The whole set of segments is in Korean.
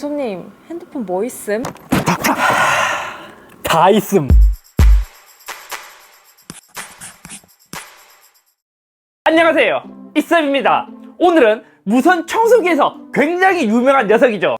원섭님 핸드폰 뭐 있음? 다 있음. 안녕하세요. 이쌤입니다. 오늘은 무선 청소기에서 굉장히 유명한 녀석이죠.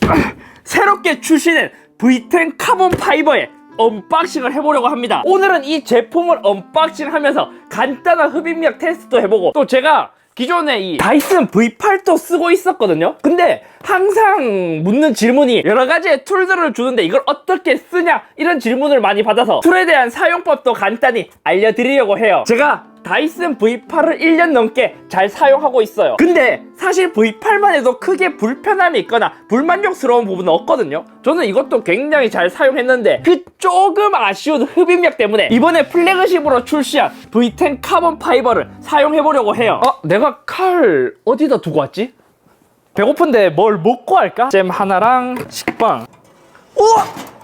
새롭게 출시된 V10 카본 파이버의 언박싱을 해보려고 합니다. 오늘은 이 제품을 언박싱 하면서 간단한 흡입력 테스트도 해보고 또 제가 기존에 이 다이슨 V8도 쓰고 있었거든요. 근데 항상 묻는 질문이 여러 가지의 툴들을 주는데 이걸 어떻게 쓰냐 이런 질문을 많이 받아서 툴에 대한 사용법도 간단히 알려드리려고 해요. 제가 다이슨 V8을 1년 넘게 잘 사용하고 있어요. 근데 사실 V8만 해도 크게 불편함이 있거나 불만족스러운 부분은 없거든요. 저는 이것도 굉장히 잘 사용했는데 그 조금 아쉬운 흡입력 때문에 이번에 플래그십으로 출시한 V10 카본 파이버를 사용해보려고 해요. 어? 내가 칼 어디다 두고 왔지? 배고픈데 뭘 먹고 할까? 잼 하나랑 식빵. 우와!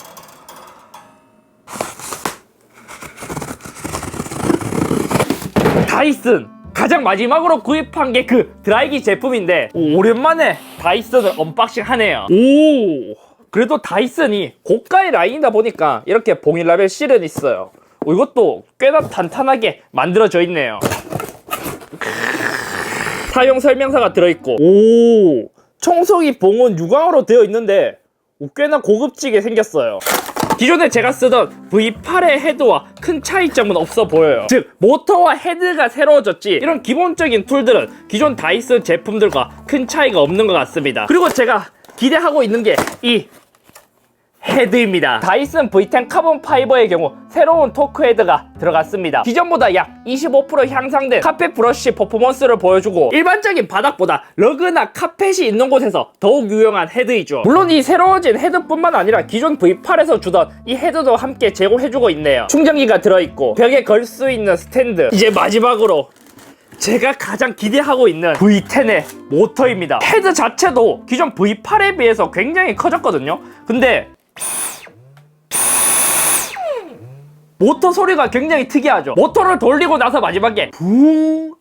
다이슨 가장 마지막으로 구입한 게 그 드라이기 제품인데 오, 오랜만에 다이슨을 언박싱 하네요. 오. 그래도 다이슨이 고가의 라인이다 보니까 이렇게 봉일 라벨 실은 있어요. 오, 이것도 꽤나 탄탄하게 만들어져 있네요. 사용 설명서가 들어있고. 오 청소기 봉은 유광으로 되어 있는데 오, 꽤나 고급지게 생겼어요 기존에 제가 쓰던 V8의 헤드와 큰 차이점은 없어 보여요. 즉, 모터와 헤드가 새로워졌지, 이런 기본적인 툴들은 기존 다이슨 제품들과 큰 차이가 없는 것 같습니다. 그리고 제가 기대하고 있는 게 이 헤드입니다. 다이슨 V10 카본 파이버의 경우 새로운 토크 헤드가 들어갔습니다. 기존보다 약 25% 향상된 카펫 브러쉬 퍼포먼스를 보여주고 일반적인 바닥보다 러그나 카펫이 있는 곳에서 더욱 유용한 헤드이죠. 물론 이 새로워진 헤드뿐만 아니라 기존 V8에서 주던 이 헤드도 함께 제공해주고 있네요. 충전기가 들어있고 벽에 걸 수 있는 스탠드. 이제 마지막으로 제가 가장 기대하고 있는 V10의 모터입니다. 헤드 자체도 기존 V8에 비해서 굉장히 커졌거든요. 근데 모터 소리가 굉장히 특이하죠. 모터를 돌리고 나서 마지막에 붕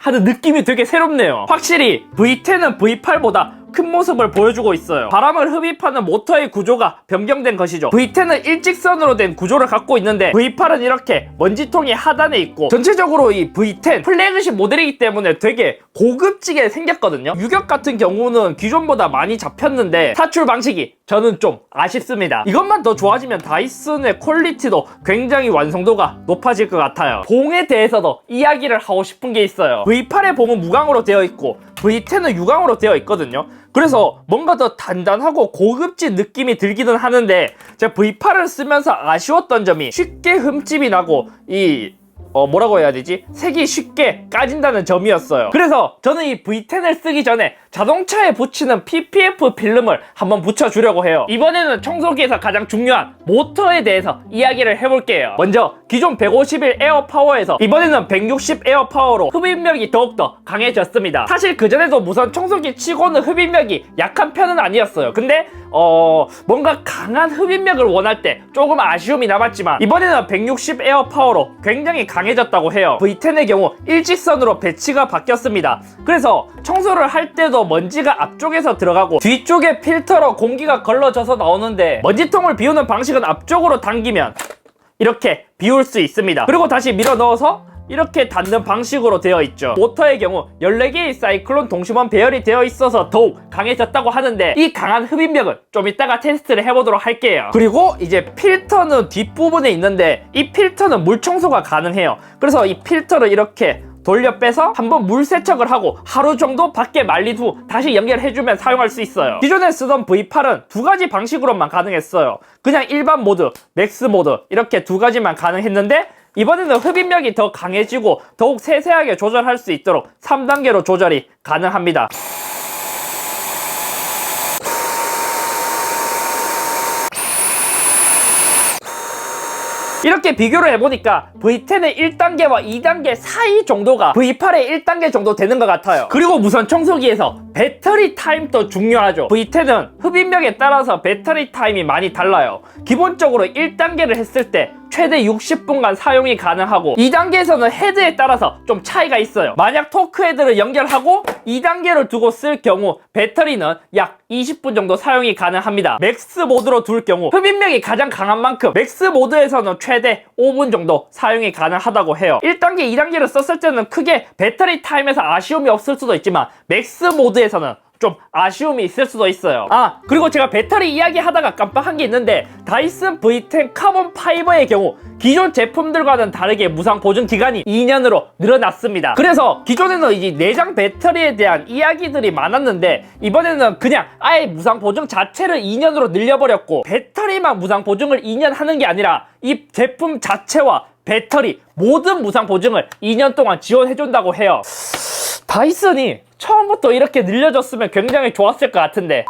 하는 느낌이 되게 새롭네요. 확실히 V10은 V8보다 큰 모습을 보여주고 있어요. 바람을 흡입하는 모터의 구조가 변경된 것이죠. V10은 일직선으로 된 구조를 갖고 있는데 V8은 이렇게 먼지통이 하단에 있고 전체적으로 이 V10 플래그십 모델이기 때문에 되게 고급지게 생겼거든요. 유격 같은 경우는 기존보다 많이 잡혔는데 사출 방식이 저는 좀 아쉽습니다. 이것만 더 좋아지면 다이슨의 퀄리티도 굉장히 완성도가 높아질 것 같아요. 봉에 대해서도 이야기를 하고 싶은 게 있어요. V8의 봉은 무광으로 되어 있고 V10은 유광으로 되어 있거든요. 그래서 뭔가 더 단단하고 고급진 느낌이 들기는 하는데 제가 V8을 쓰면서 아쉬웠던 점이 쉽게 흠집이 나고 이 어, 뭐라고 해야 되지? 색이 쉽게 까진다는 점이었어요. 그래서 저는 이 V10을 쓰기 전에 자동차에 붙이는 PPF 필름을 한번 붙여주려고 해요. 이번에는 청소기에서 가장 중요한 모터에 대해서 이야기를 해볼게요. 먼저 기존 151 에어 파워에서 이번에는 160 에어 파워로 흡입력이 더욱더 강해졌습니다. 사실 그전에도 무선 청소기 치고는 흡입력이 약한 편은 아니었어요. 근데 어 뭔가 강한 흡입력을 원할 때 조금 아쉬움이 남았지만 이번에는 160 에어 파워로 굉장히 강해졌다고 해요. V10의 경우 일직선으로 배치가 바뀌었습니다. 그래서 청소를 할 때도 먼지가 앞쪽에서 들어가고 뒤쪽에 필터로 공기가 걸러져서 나오는데 먼지통을 비우는 방식은 앞쪽으로 당기면 이렇게 비울 수 있습니다. 그리고 다시 밀어 넣어서 이렇게 닫는 방식으로 되어 있죠. 모터의 경우 14개의 사이클론 동심원 배열이 되어 있어서 더욱 강해졌다고 하는데 이 강한 흡입력은 좀 이따가 테스트를 해보도록 할게요. 그리고 이제 필터는 뒷부분에 있는데 이 필터는 물 청소가 가능해요. 그래서 이 필터를 이렇게 돌려 빼서 한번 물 세척을 하고 하루 정도 밖에 말린 후 다시 연결해주면 사용할 수 있어요. 기존에 쓰던 V8은 두 가지 방식으로만 가능했어요. 그냥 일반 모드, 맥스 모드 이렇게 두 가지만 가능했는데 이번에는 흡입력이 더 강해지고 더욱 세세하게 조절할 수 있도록 3단계로 조절이 가능합니다. 이렇게 비교를 해보니까 V10의 1단계와 2단계 사이 정도가 V8의 1단계 정도 되는 것 같아요. 그리고 무선 청소기에서 배터리 타임도 중요하죠. V10은 흡입력에 따라서 배터리 타임이 많이 달라요. 기본적으로 1단계를 했을 때 최대 60분간 사용이 가능하고 2단계에서는 헤드에 따라서 좀 차이가 있어요. 만약 토크 헤드를 연결하고 2단계를 두고 쓸 경우 배터리는 약 20분 정도 사용이 가능합니다. 맥스 모드로 둘 경우 흡입력이 가장 강한 만큼 맥스 모드에서는 최대 5분 정도 사용이 가능하다고 해요. 1단계, 2단계를 썼을 때는 크게 배터리 타임에서 아쉬움이 없을 수도 있지만 맥스 모드에 서는 좀 아쉬움이 있을 수도 있어요. 아, 그리고 제가 배터리 이야기 하다가 깜빡한 게 있는데 다이슨 V10 카본 파이버의 경우 기존 제품들과는 다르게 무상 보증 기간이 2년으로 늘어났습니다. 그래서 기존에는 이제 내장 배터리에 대한 이야기들이 많았는데 이번에는 그냥 아예 무상 보증 자체를 2년으로 늘려버렸고 배터리만 무상 보증을 2년 하는 게 아니라 이 제품 자체와 배터리 모든 무상 보증을 2년 동안 지원해준다고 해요. 다이슨이 처음부터 이렇게 늘려줬으면 굉장히 좋았을 것 같은데.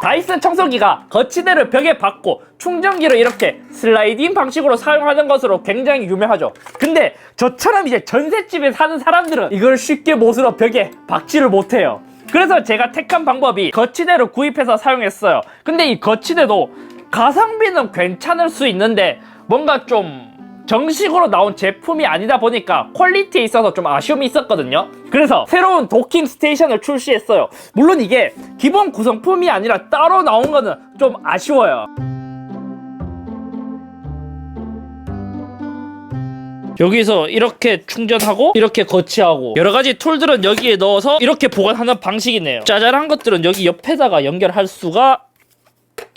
다이슨 청소기가 거치대를 벽에 박고 충전기를 이렇게 슬라이딩 방식으로 사용하는 것으로 굉장히 유명하죠. 근데 저처럼 이제 전셋집에 사는 사람들은 이걸 쉽게 못으로 벽에 박지를 못해요. 그래서 제가 택한 방법이 거치대를 구입해서 사용했어요. 근데 이 거치대도 가성비는 괜찮을 수 있는데 뭔가 좀 정식으로 나온 제품이 아니다 보니까 퀄리티에 있어서 좀 아쉬움이 있었거든요. 그래서 새로운 도킹 스테이션을 출시했어요. 물론 이게 기본 구성품이 아니라 따로 나온 거는 좀 아쉬워요. 여기서 이렇게 충전하고 이렇게 거치하고 여러 가지 툴들은 여기에 넣어서 이렇게 보관하는 방식이네요. 짜잘한 것들은 여기 옆에다가 연결할 수가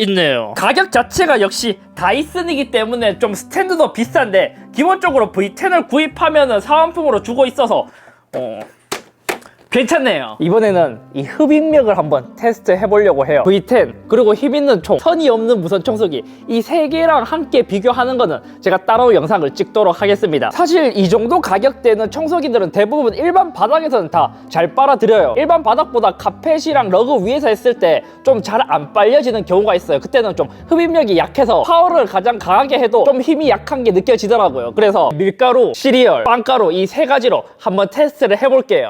있네요. 가격 자체가 역시 다이슨이기 때문에 좀 스탠드도 비싼데 기본적으로 V10을 구입하면은 사은품으로 주고 있어서 어 괜찮네요. 이번에는 이 흡입력을 한번 테스트 해보려고 해요. V10 그리고 힘 있는 총, 선이 없는 무선 청소기 이 세 개랑 함께 비교하는 거는 제가 따로 영상을 찍도록 하겠습니다. 사실 이 정도 가격대는 청소기들은 대부분 일반 바닥에서는 다 잘 빨아들여요. 일반 바닥보다 카펫이랑 러그 위에서 했을 때 좀 잘 안 빨려지는 경우가 있어요. 그때는 좀 흡입력이 약해서 파워를 가장 강하게 해도 좀 힘이 약한 게 느껴지더라고요. 그래서 밀가루, 시리얼, 빵가루 이 세 가지로 한번 테스트를 해볼게요.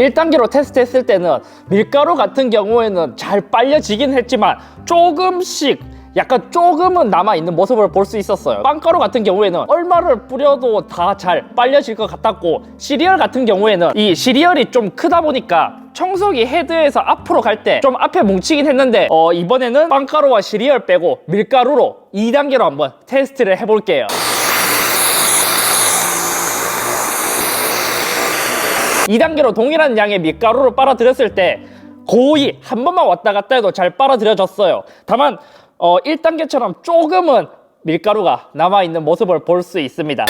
일단계로 테스트했을 때는 밀가루 같은 경우에는 잘 빨려지긴 했지만 조금씩 약간 조금은 남아있는 모습을 볼 수 있었어요. 빵가루 같은 경우에는 얼마를 뿌려도 다 잘 빨려질 것 같았고 시리얼 같은 경우에는 이 시리얼이 좀 크다 보니까 청소기 헤드에서 앞으로 갈 때 좀 앞에 뭉치긴 했는데 어, 이번에는 빵가루와 시리얼 빼고 밀가루로 2단계로 한번 테스트를 해볼게요 2단계로 동일한 양의 밀가루를 빨아들였을 때 거의 한 번만 왔다 갔다 해도 잘 빨아들여졌어요. 다만 어, 1단계처럼 조금은 밀가루가 남아있는 모습을 볼 수 있습니다.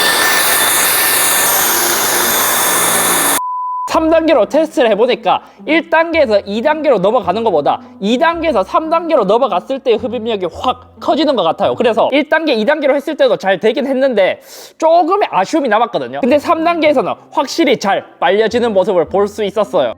3단계로 테스트를 해보니까 1단계에서 2단계로 넘어가는 것보다 2단계에서 3단계로 넘어갔을 때 흡입력이 확 커지는 것 같아요. 그래서 1단계, 2단계로 했을 때도 잘 되긴 했는데 조금의 아쉬움이 남았거든요. 근데 3단계에서는 확실히 잘 빨려지는 모습을 볼 수 있었어요.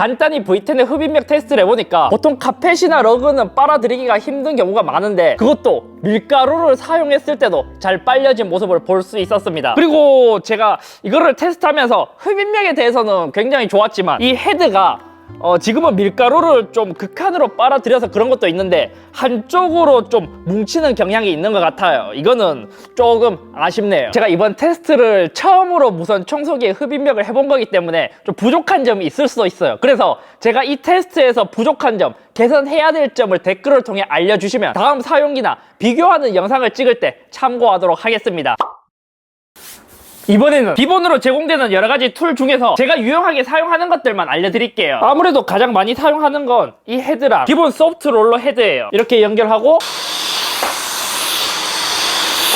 간단히 V10의 흡입력 테스트를 해보니까 보통 카펫이나 러그는 빨아들이기가 힘든 경우가 많은데 그것도 밀가루를 사용했을 때도 잘 빨려진 모습을 볼 수 있었습니다. 그리고 제가 이거를 테스트하면서 흡입력에 대해서는 굉장히 좋았지만 이 헤드가 어, 지금은 밀가루를 좀 극한으로 빨아들여서 그런 것도 있는데 한쪽으로 좀 뭉치는 경향이 있는 것 같아요. 이거는 조금 아쉽네요. 제가 이번 테스트를 처음으로 무선 청소기의 흡입력을 해본 거기 때문에 좀 부족한 점이 있을 수도 있어요. 그래서 제가 이 테스트에서 부족한 점, 개선해야 될 점을 댓글을 통해 알려주시면 다음 사용기나 비교하는 영상을 찍을 때 참고하도록 하겠습니다. 이번에는 기본으로 제공되는 여러 가지 툴 중에서 제가 유용하게 사용하는 것들만 알려드릴게요. 아무래도 가장 많이 사용하는 건 이 헤드랑 기본 소프트 롤러 헤드예요. 이렇게 연결하고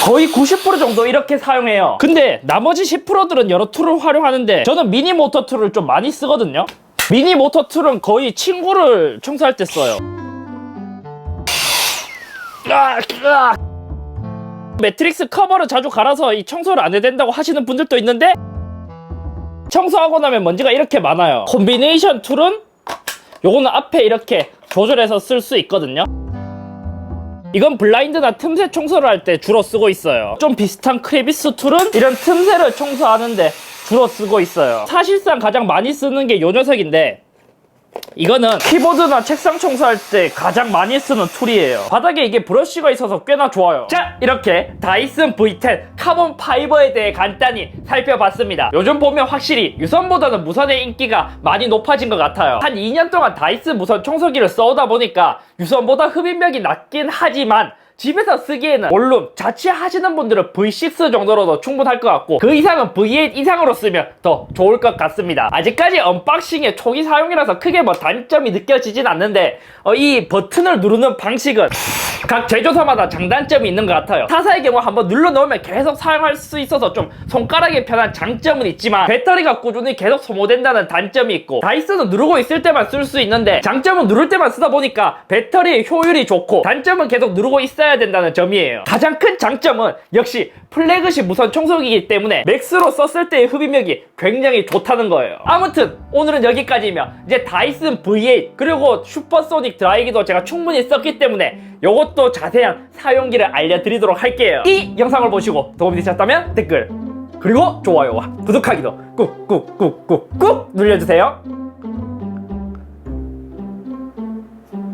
거의 90% 정도 이렇게 사용해요. 근데 나머지 10%들은 여러 툴을 활용하는데 저는 미니 모터 툴을 좀 많이 쓰거든요. 미니 모터 툴은 거의 친구를 청소할 때 써요. 아, 아. 매트릭스 커버를 자주 갈아서 이 청소를 안 해야 된다고 하시는 분들도 있는데 청소하고 나면 먼지가 이렇게 많아요. 콤비네이션 툴은 요거는 앞에 이렇게 조절해서 쓸 수 있거든요. 이건 블라인드나 틈새 청소를 할 때 주로 쓰고 있어요. 좀 비슷한 크레비스 툴은 이런 틈새를 청소하는데 주로 쓰고 있어요. 사실상 가장 많이 쓰는 게 요 녀석인데 이거는 키보드나 책상 청소할 때 가장 많이 쓰는 툴이에요. 바닥에 이게 브러쉬가 있어서 꽤나 좋아요. 자, 이렇게 다이슨 V10 카본 파이버에 대해 간단히 살펴봤습니다. 요즘 보면 확실히 유선보다는 무선의 인기가 많이 높아진 것 같아요. 한 2년 동안 다이슨 무선 청소기를 써오다 보니까 유선보다 흡입력이 낮긴 하지만 집에서 쓰기에는 원룸 자취하시는 분들은 V6 정도로도 충분할 것 같고 그 이상은 V8 이상으로 쓰면 더 좋을 것 같습니다. 아직까지 언박싱의 초기 사용이라서 크게 뭐 단점이 느껴지진 않는데 어, 이 버튼을 누르는 방식은 각 제조사마다 장단점이 있는 것 같아요. 타사의 경우 한번 눌러놓으면 계속 사용할 수 있어서 좀 손가락이 편한 장점은 있지만 배터리가 꾸준히 계속 소모된다는 단점이 있고 다이슨은 누르고 있을 때만 쓸 수 있는데 장점은 누를 때만 쓰다 보니까 배터리의 효율이 좋고 단점은 계속 누르고 있어야 된다는 점이에요. 가장 큰 장점은 역시 플래그십 무선 청소기이기 때문에 맥스로 썼을 때의 흡입력이 굉장히 좋다는 거예요. 아무튼 오늘은 여기까지면 이제 다이슨 V8 그리고 슈퍼소닉 드라이기도 제가 충분히 썼기 때문에 이것도 자세한 사용기를 알려드리도록 할게요. 이 영상을 보시고 도움이 되셨다면 댓글 그리고 좋아요와 구독하기도 꾹꾹꾹꾹꾹 눌러주세요.